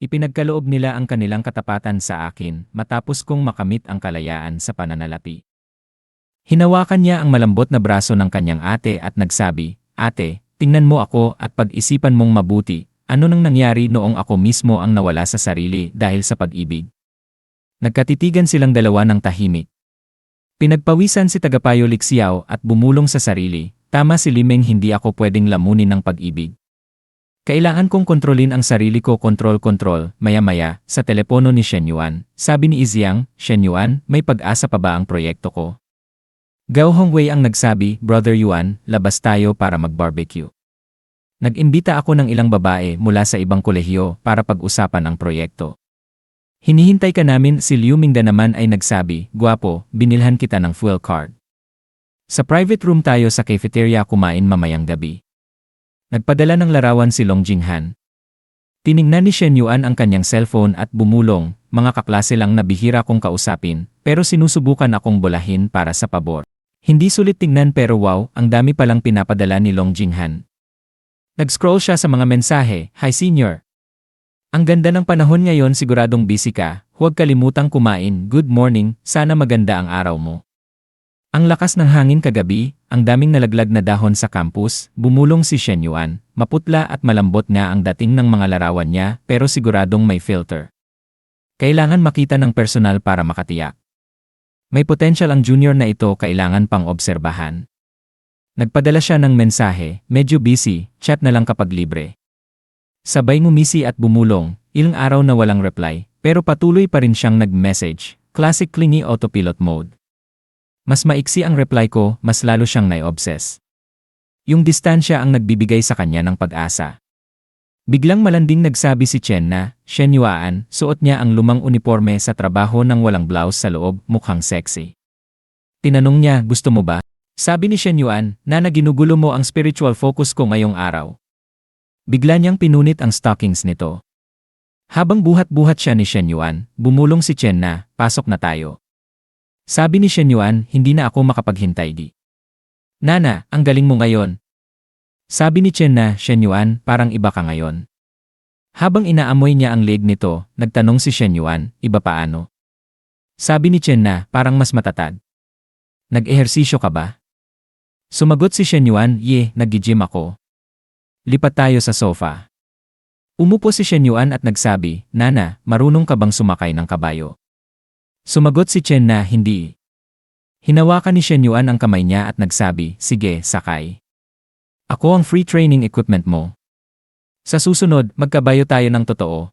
Ipinagkaloob nila ang kanilang katapatan sa akin matapos kong makamit ang kalayaan sa pananalapi. Hinawakan niya ang malambot na braso ng kanyang ate at nagsabi, Ate, tingnan mo ako at pag-isipan mong mabuti, ano nang nangyari noong ako mismo ang nawala sa sarili dahil sa pag-ibig. Nagkatitigan silang dalawa ng tahimik. Pinagpawisan si Tagapayo Lixiao at bumulong sa sarili, tama si Limeng hindi ako pwedeng lamunin ng pag-ibig. Kailangan kong kontrolin ang sarili ko kontrol-kontrol, maya-maya, sa telepono ni Shen Yuan. Sabi ni Iziang, Shen Yuan, may pag-asa pa ba ang proyekto ko? Gao Hongwei ang nagsabi, Brother Yuan, labas tayo para mag-barbecue. Nag-imbita ako ng ilang babae mula sa ibang kolehiyo para pag-usapan ang proyekto. Hinihintay ka namin si Liu Mingda naman ay nagsabi, Gwapo, binilhan kita ng fuel card. Sa private room tayo sa cafeteria kumain mamayang gabi. Nagpadala ng larawan si Long Jinghan. Tiningnan ni Shen Yuan ang kanyang cellphone at bumulong, mga kaklase lang na bihira kong kausapin, pero sinusubukan akong bolahin para sa pabor. Hindi sulit tingnan pero wow, ang dami palang pinapadala ni Long Jinghan. Nag-scroll siya sa mga mensahe, Hi senior. Ang ganda ng panahon ngayon siguradong busy ka, huwag kalimutang kumain, good morning, sana maganda ang araw mo. Ang lakas ng hangin kagabi, ang daming nalaglag na dahon sa campus, bumulong si Shen Yuan, maputla at malambot nga ang dating ng mga larawan niya pero siguradong may filter. Kailangan makita ng personal para makatiyak. May potential ang junior na ito kailangan pang obserbahan. Nagpadala siya ng mensahe, medyo busy, chat na lang kapag libre. Sabay ngumisi at bumulong, ilang araw na walang reply, pero patuloy pa rin siyang nag-message, classic clingy autopilot mode. Mas maiksi ang reply ko, mas lalo siyang nai-obsess. Yung distansya ang nagbibigay sa kanya ng pag-asa. Biglang malanding nagsabi si Chen na, Shen suot niya ang lumang uniforme sa trabaho ng walang blouse sa loob, mukhang sexy. Tinanong niya, gusto mo ba? Sabi ni Shen Yuan, na naginugulo mo ang spiritual focus ko ngayong araw. Bigla niyang pinunit ang stockings nito. Habang buhat-buhat siya ni Shen Yuan, bumulong si Chen na, pasok na tayo. Sabi ni Shen Yuan, hindi na ako makapaghintay di. Nana, ang galing mo ngayon. Sabi ni Chen na, Shen Yuan, parang iba ka ngayon. Habang inaamoy niya ang leg nito, nagtanong si Shen Yuan, iba paano? Sabi ni Chen na, parang mas matatag. Nag-ehersisyo ka ba? Sumagot si Shen Yuan, ye, nag-gym ako. Lipat tayo sa sofa. Umupo si Shen Yuan at nagsabi, Nana, marunong ka bang sumakay ng kabayo? Sumagot si Chen na hindi. Hinawakan ni Shen Yuan ang kamay niya at nagsabi, sige, sakay. Ako ang free training equipment mo. Sa susunod, magkabayo tayo ng totoo.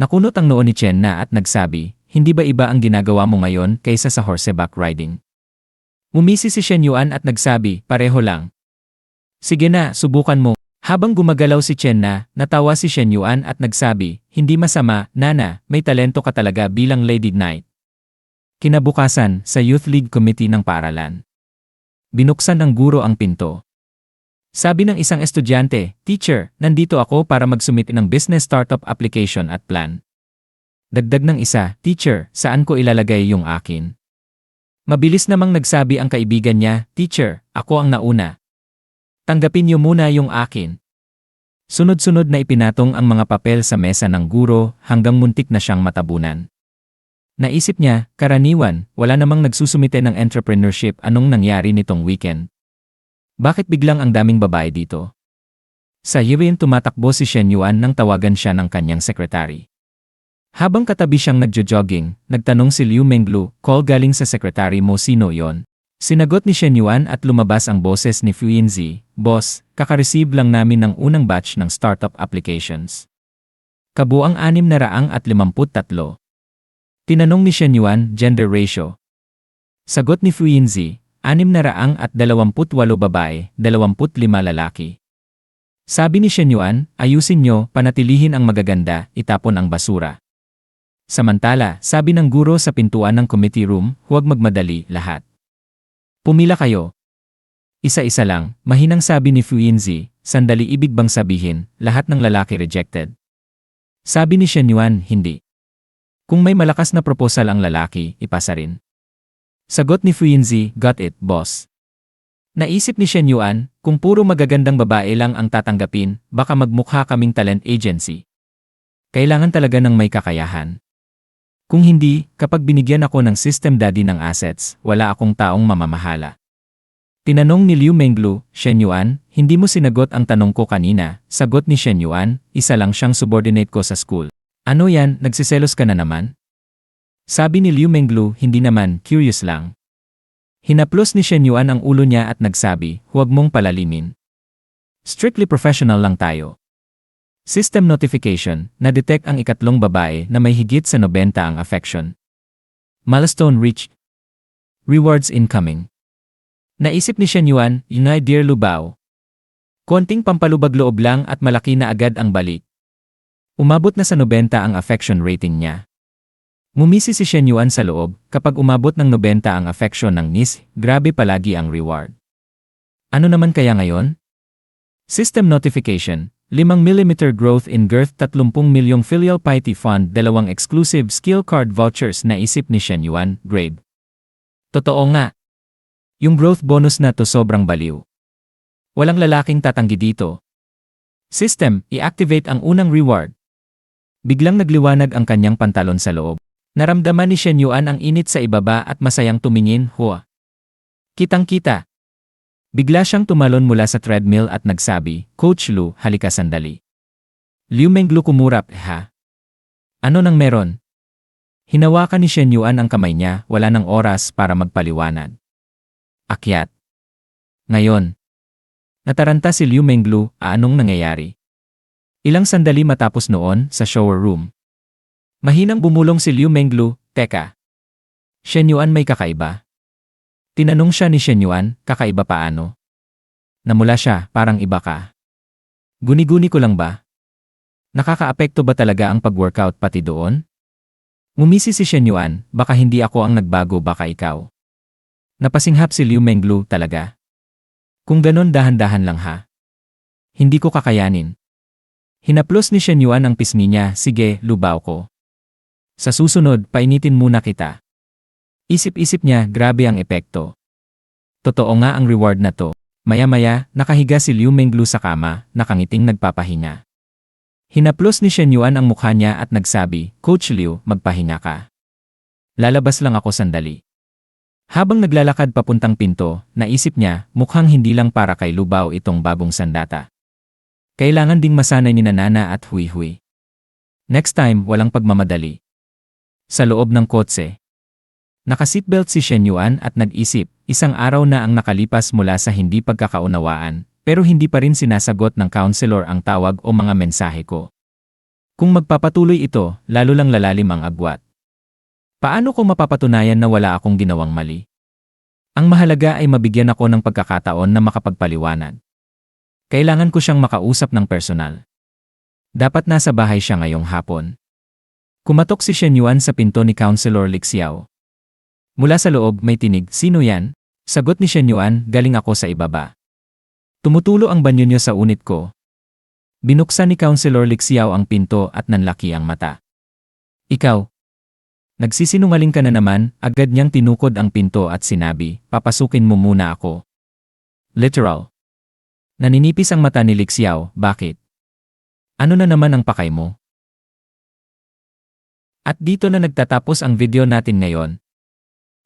Nakunot ang noo ni Chen na at nagsabi, hindi ba iba ang ginagawa mo ngayon kaysa sa horseback riding? Umisi si Shen Yuan at nagsabi, pareho lang. Sige na, subukan mo. Habang gumagalaw si Chen na, natawa si Shen Yuan at nagsabi, hindi masama, Nana, may talento ka talaga bilang Lady Knight. Kinabukasan, sa Youth League Committee ng paaralan. Binuksan ng guro ang pinto. Sabi ng isang estudyante, Teacher, nandito ako para magsumit ng business startup application at plan. Dagdag ng isa, Teacher, saan ko ilalagay yung akin? Mabilis namang nagsabi ang kaibigan niya, Teacher, ako ang nauna. Tanggapin niyo muna yung akin. Sunod-sunod na ipinatong ang mga papel sa mesa ng guro hanggang muntik na siyang matabunan. Naisip niya, karaniwan, wala namang nagsusumite ng entrepreneurship anong nangyari nitong weekend. Bakit biglang ang daming babae dito? Sa Yirin tumatakbo si Shen Yuan nang tawagan siya ng kanyang sekretary. Habang katabi siyang nagjo-jogging, nagtanong si Liu Menglu, call galing sa sekretary mo sino yon? Sinagot ni Shen Yuan at lumabas ang boses ni Fu Yinzi, Boss, kakareceive lang namin ng unang batch ng startup applications. Kabuang anim na raang at limamput tatlo. Tinanong ni Shen Yuan, gender ratio. Sagot ni Fu Yinzi, anim na raang at dalawamput walo babae, dalawamput lima lalaki. Sabi ni Shen Yuan, ayusin nyo, panatilihin ang magaganda, itapon ang basura. Samantala, sabi ng guro sa pintuan ng committee room, huwag magmadali, lahat. Pumila kayo. Isa-isa lang, mahinang sabi ni Fu Yinzi, sandali ibig bang sabihin, lahat ng lalaki rejected. Sabi ni Shen Yuan, hindi. Kung may malakas na proposal ang lalaki, ipasa rin. Sagot ni Fu Yinzi, got it, boss. Naisip ni Shen Yuan, kung puro magagandang babae lang ang tatanggapin, baka magmukha kaming talent agency. Kailangan talaga ng may kakayahan. Kung hindi, kapag binigyan ako ng system daddy ng assets, wala akong taong mamamahala. Tinanong ni Liu Menglu, Shen Yuan, hindi mo sinagot ang tanong ko kanina, sagot ni Shen Yuan, isa lang siyang subordinate ko sa school. Ano yan, nagsiselos ka na naman? Sabi ni Liu Menglu, hindi naman, curious lang. Hinaplos ni Shen Yuan ang ulo niya at nagsabi, huwag mong palalimin. Strictly professional lang tayo. System notification, na-detect ang ikatlong babae na may higit sa 90 ang affection. Milestone reached. Rewards incoming. Naisip ni Shen Yuan, Yunai Dear Lubao. Konting pampalubag loob lang at malaki na agad ang balik. Umabot na sa 90 ang affection rating niya. Ngumisi si Shen Yuan sa loob, kapag umabot ng 90 ang affection ng NIS, grabe palagi ang reward. Ano naman kaya ngayon? System notification, 5mm growth in girth 30 milyong filial piety fund dalawang exclusive skill card vouchers na isip ni Shen Yuan, grade. Totoo nga. Yung growth bonus na to sobrang baliw. Walang lalaking tatanggi dito. System, i-activate ang unang reward. Biglang nagliwanag ang kanyang pantalon sa loob. Naramdaman ni Shen Yuan ang init sa ibaba at masayang tumingin, hua. Kitang-kita, Bigla siyang tumalon mula sa treadmill at nagsabi, Coach Lu, halika sandali. Liu Menglu kumurap, ha? Ano nang meron? Hinawakan ni Shen Yuan ang kamay niya, wala ng oras para magpaliwanag. Akyat. Ngayon. Nataranta si Liu Menglu, anong nangyayari? Ilang sandali matapos noon, sa shower room. Mahinang bumulong si Liu Menglu, teka. Shen Yuan may kakaiba. Tinanong siya ni Shen Yuan, kakaiba paano? Namula siya, parang iba ka. Guni-guni ko lang ba? Nakakaapekto ba talaga ang pag-workout pati doon? Ngumisi si Shen Yuan, baka hindi ako ang nagbago baka ikaw. Napasinghap si Liu Menglu talaga. Kung ganon dahan-dahan lang ha. Hindi ko kakayanin. Hinaplos ni Shen Yuan ang pisngi niya, sige, lubaw ko. Sa susunod, painitin muna kita. Isip-isip niya, grabe ang epekto. Totoo nga ang reward na to. Maya-maya, nakahiga si Liu Menglu sa kama, nakangiting nagpapahinga. Hinaplos ni Shen Yuan ang mukha niya at nagsabi, Coach Liu, magpahinga ka. Lalabas lang ako sandali. Habang naglalakad papuntang pinto, naisip niya, mukhang hindi lang para kay Lubao itong bagong sandata. Kailangan ding masanay ni Nanana at Hui Hui. Next time, walang pagmamadali. Sa loob ng kotse, Naka-seatbelt si Shen Yuan at nag-isip, isang araw na ang nakalipas mula sa hindi pagkakaunawaan, pero hindi pa rin sinasagot ng counselor ang tawag o mga mensahe ko. Kung magpapatuloy ito, lalo lang lalalim ang agwat. Paano ko mapapatunayan na wala akong ginawang mali? Ang mahalaga ay mabigyan ako ng pagkakataon na makapagpaliwanag. Kailangan ko siyang makausap ng personal. Dapat nasa bahay siya ngayong hapon. Kumatok si Shen Yuan sa pinto ni Counselor Lixiao. Mula sa loob may tinig, sino yan? Sagot ni Shen Yuan, galing ako sa ibaba. Tumutulo ang banyo niyo sa unit ko. Binuksan ni Counselor Lixiao ang pinto at nanlaki ang mata. Ikaw. Nagsisinungaling ka na naman, agad niyang tinukod ang pinto at sinabi, papasukin mo muna ako. Literal. Naninipis ang mata ni Lixiao, bakit? Ano na naman ang pakay mo? At dito na nagtatapos ang video natin ngayon.